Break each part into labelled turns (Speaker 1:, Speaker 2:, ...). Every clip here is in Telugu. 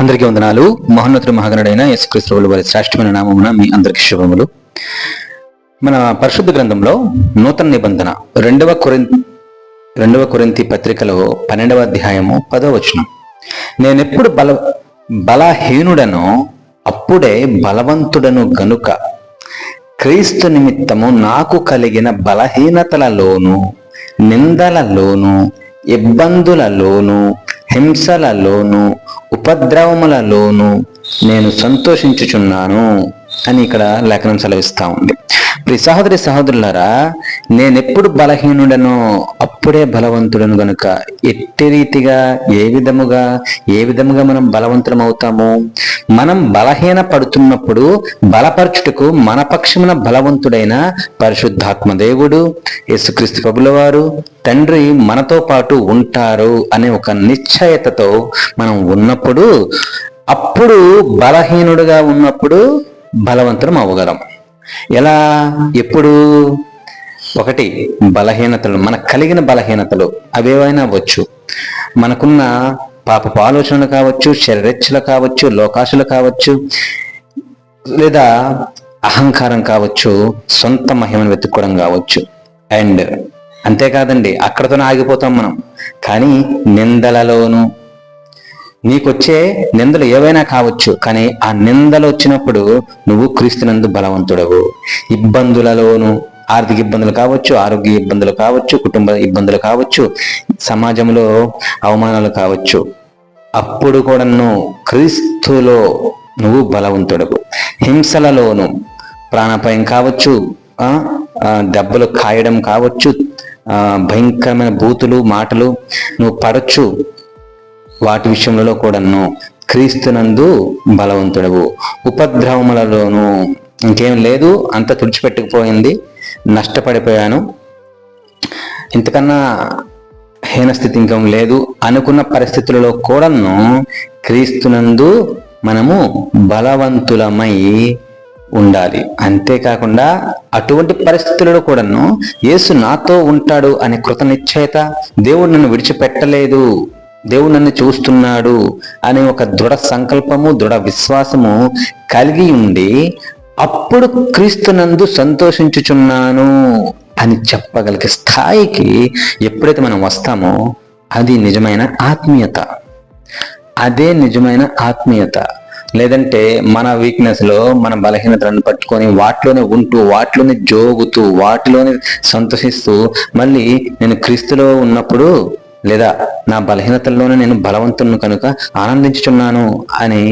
Speaker 1: అందరికీ వందనాలు. మహోన్నతుడు మహాగణుడైన యేసుక్రీస్తువుల వారి శ్రేష్టమైన నామమున మీ అందరికి శుభములు. మన పరిశుద్ధ గ్రంథంలో నూతన నిబంధన రెండవ కొరింత రెండవ కొరింతి పత్రికలో పన్నెండవ అధ్యాయము పదవ వచనం. నేనెప్పుడు బల బలహీనుడనో అప్పుడే బలవంతుడను గనుక క్రీస్తు నిమిత్తము నాకు కలిగిన బలహీనతలలోను నిందలలోను ఇబ్బందులలోను హింసలలోను ఉపద్రవములలోను నేను సంతోషించుచున్నాను అని ఇక్కడ లేఖనం సెలవిస్తూ ఉంది. ప్రి సహోదరి సహోదరులరా నేనెప్పుడు బలహీనుడనో అప్పుడే బలవంతుడను గనుక. ఎట్టి రీతిగా ఏ విధముగా ఏ విధముగా మనం బలవంతులం అవుతాము మనం బలహీన పడుతున్నప్పుడు బలపరచుటకు మన పక్షమున బలవంతుడైన పరిశుద్ధాత్మ దేవుడు యేసుక్రీస్తు ప్రభుల వారు తండ్రి మనతో పాటు ఉంటారు అనే ఒక నిశ్చయతతో మనం ఉన్నప్పుడు అప్పుడు బలహీనుడుగా ఉన్నప్పుడు బలవంతులం అవ్వగలం. ఎలా? ఎప్పుడు? ఒకటి బలహీనతలు మనకు కలిగిన బలహీనతలు అవేవైనా అవ్వచ్చు మనకున్న పాపపు ఆలోచనలు కావచ్చు శరీరెచ్చులు కావచ్చు లోకాశులు కావచ్చు లేదా అహంకారం కావచ్చు సొంత మహిమను వెతుక్కోవడం కావచ్చు. అండ్ అంతేకాదండి అక్కడతోనే ఆగిపోతాం మనం. కానీ నిందలలోను నీకొచ్చే నిందలు ఏవైనా కావచ్చు కానీ ఆ నిందలు వచ్చినప్పుడు నువ్వు క్రీస్తునందు బలవంతుడవు. ఇబ్బందులలోను ఆర్థిక ఇబ్బందులు కావచ్చు ఆరోగ్య ఇబ్బందులు కావచ్చు కుటుంబ ఇబ్బందులు కావచ్చు సమాజంలో అవమానాలు కావచ్చు. అప్పుడు కూడా నువ్వు క్రీస్తులో నువ్వు బలవంతుడవు. హింసలలోను ప్రాణాపాయం కావచ్చు దెబ్బలు కాయడం కావచ్చు భయంకరమైన బూతులు మాటలు నువ్వు పడచ్చు. వాటి విషయంలో కూడాను క్రీస్తునందు బలవంతుడవు. ఉపద్రవములలోను ఇంకేం లేదు అంత తుడిచిపెట్టుకుపోయింది. నష్టపడిపోయాను. ఇంతకన్నా హీనస్థితి ఇంకం లేదు. అనుకున్న పరిస్థితులలో కూడాను క్రీస్తునందు మనము బలవంతులమై ఉండాలి. అంతేకాకుండా అటువంటి పరిస్థితులలో కూడాను యేసు నాతో ఉంటాడు అనే కృతనిశ్చయత దేవుడు నన్ను విడిచిపెట్టలేదు. దేవుడు నన్ను చూస్తున్నాడు అనే ఒక దృఢ సంకల్పము దృఢ విశ్వాసము కలిగి ఉండి అప్పుడు క్రీస్తునందు సంతోషించుచున్నాను అని చెప్పగలిగే స్థాయికి ఎప్పుడైతే మనం వస్తామో అది నిజమైన ఆత్మీయత. అదే నిజమైన ఆత్మీయత. లేదంటే మన వీక్నెస్లో మన బలహీనతలను పట్టుకొని వాటిలోనే ఉంటూ వాటిలోనే జోగుతూ వాటిలోనే సంతోషిస్తూ మళ్ళీ నేను క్రీస్తులో ఉన్నప్పుడు లేదా నా బలహీనతల్లోనే నేను బలవంతులను కనుక ఆనందించుచున్నాను అని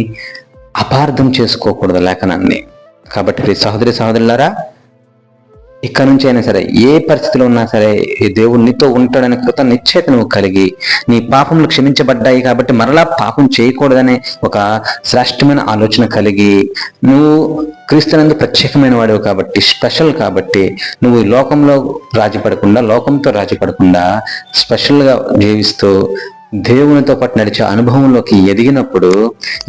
Speaker 1: అపార్థం చేసుకోకూడదు లేఖనాన్ని. కాబట్టి సహోదరి సహోదరులారా ఇక్కడ నుంచి అయినా సరే ఏ పరిస్థితిలో ఉన్నా సరే దేవుడు నీతో ఉంటాడని కృత నిశ్చయత నువ్వు కలిగి నీ పాపములు క్షమించబడ్డాయి కాబట్టి మరలా పాపం చేయకూడదనే ఒక శ్రేష్టమైన ఆలోచన కలిగి నువ్వు క్రీస్తునందు ప్రత్యేకమైన వాడివి కాబట్టి స్పెషల్ కాబట్టి నువ్వు ఈ లోకంలో రాజీపడకుండా లోకంతో రాజీపడకుండా స్పెషల్గా జీవిస్తూ దేవునితో పాటు నడిచే అనుభవంలోకి ఎదిగినప్పుడు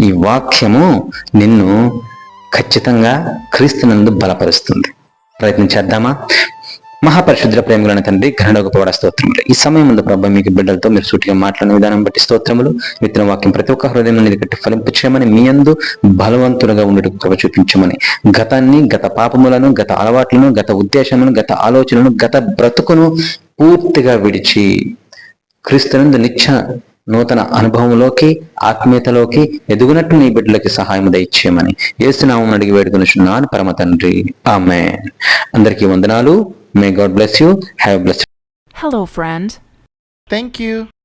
Speaker 1: ఈ వాక్యము నిన్ను ఖచ్చితంగా క్రీస్తునందు బలపరుస్తుంది. ప్రయత్నం చేద్దామా? మహాపరిశుద్ర ప్రేమలను తండ్రి ఘనడోగపడ స్తోత్రములు ఈ సమయం ముందు ప్రభావ మీకు బిడ్డలతో మీరు సూటిగా మాట్లాడిన విధానం బట్టి స్తోత్రములు విత్తన వాక్యం ప్రతి ఒక్క హృదయం అనేది కట్టి ఫలింపచేయమని మీ అందు బలవంతులుగా ఉండటం కృప చూపించమని. గతాన్ని గత పాపములను గత అలవాట్లను గత ఉద్దేశములను గత ఆలోచనలను గత బ్రతుకును పూర్తిగా విడిచి క్రీస్తునందు నిత్య నూతన అనుభవంలోకి ఆత్మీయతలోకి ఎదుగునట్టు నీ బిడ్డలకి సహాయం దయచేయమని ఏసునామం అడిగి వేడుకొనిచున్నాను. పరమ తండ్రి. ఆమె అందరికీ వందనాలు. May God bless you have bless
Speaker 2: Hello, friend.
Speaker 3: Thank you.